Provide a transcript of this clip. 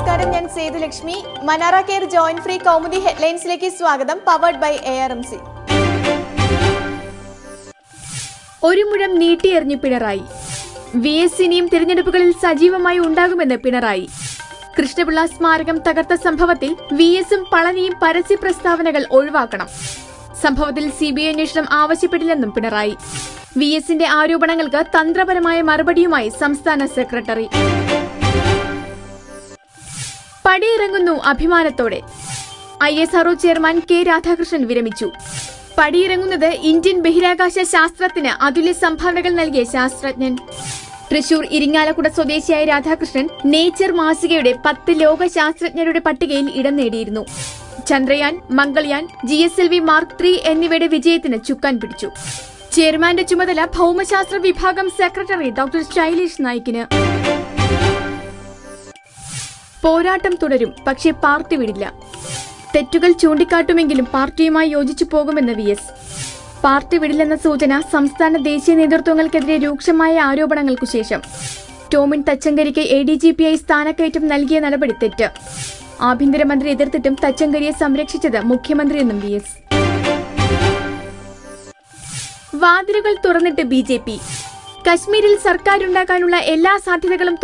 നമസ്കാരം ഞാൻ Sethulakshmi മനാറ care joint free Kaumudi ഹെഡ്ലൈൻസിലേക്ക് സ്വാഗതം powered by A R M C ഒരു മുഴം നീട്ടിയെറിഞ്ഞ് പിണറായി. വി എസ് ഇനിയും തിരഞ്ഞെടുപ്പുകളിൽ സജീവമായി ഉണ്ടാകുമെന്ന് പിണറായി. കൃഷ്ണപിള്ള സ്മാരകം തകർത്ത സംഭവത്തിൽ വി എസും പളനിയും പരസ്യ പ്രസ്താവനകൾ ഒഴിവാക്കണം. സംഭവത്തിൽ സി ബി ഐ അന്വേഷണം ആവശ്യപ്പെട്ടില്ലെന്നും പിണറായി. വി എസിന്റെ ആരോപണങ്ങൾക്ക് തന്ത്രപരമായ മറുപടിയുമായി സംസ്ഥാന സെക്രട്ടറി. പടിയിറങ്ങുന്നു അഭിമാനത്തോടെ. I S R O chairman K Radhakrishnan വിരമിച്ചു. പടിയിറങ്ങുന്നത് ഇന്ത്യൻ ബഹിരാകാശ ശാസ്ത്രത്തിന് അതുല്യ സംഭാവനകൾ നൽകിയ ശാസ്ത്രജ്ഞൻ. തൃശൂർ ഇരിങ്ങാലക്കുട സ്വദേശിയായ രാധാകൃഷ്ണൻ നേച്ചർ മാസികയുടെ പത്ത് ലോക ശാസ്ത്രജ്ഞരുടെ പട്ടികയിൽ ഇടം നേടിയിരുന്നു. Chandrayaan Mangalyaan G S L V mark three എന്നിവയുടെ വിജയത്തിന് ചുക്കാൻ പിടിച്ചു. ചെയർമാന്റെ ചുമതല ഭൗമശാസ്ത്ര വിഭാഗം സെക്രട്ടറി ഡോക്ടർ ശൈലേഷ് നായിക്കിന്. പോരാട്ടം തുടരും പക്ഷേ പാർട്ടി വിടില്ല. തെറ്റുകൾ ചൂണ്ടിക്കാട്ടുമെങ്കിലും പാർട്ടിയുമായി യോജിച്ചു പോകുമെന്ന് വി എസ്. പാർട്ടി വിടില്ലെന്ന സൂചന സംസ്ഥാന ദേശീയ നേതൃത്വങ്ങൾക്കെതിരെ രൂക്ഷമായ ആരോപണങ്ങൾക്കു ശേഷം. ടോമിൻ തച്ചങ്കരിക്ക് എ ഡി ജി പി ഐ സ്ഥാനക്കയറ്റം നൽകിയ നടപടി തെറ്റ്. ആഭ്യന്തരമന്ത്രി എതിർത്തിട്ടും തച്ചങ്കരിയെ സംരക്ഷിച്ചത് മുഖ്യമന്ത്രിയെന്നും വി എസ്. വാതിലുകൾ തുറന്നിട്ട് ബി ജെ പി. കശ്മീരിൽ സർക്കാരുണ്ടാക്കാനുള്ള എല്ലാ സാധ്യതകളും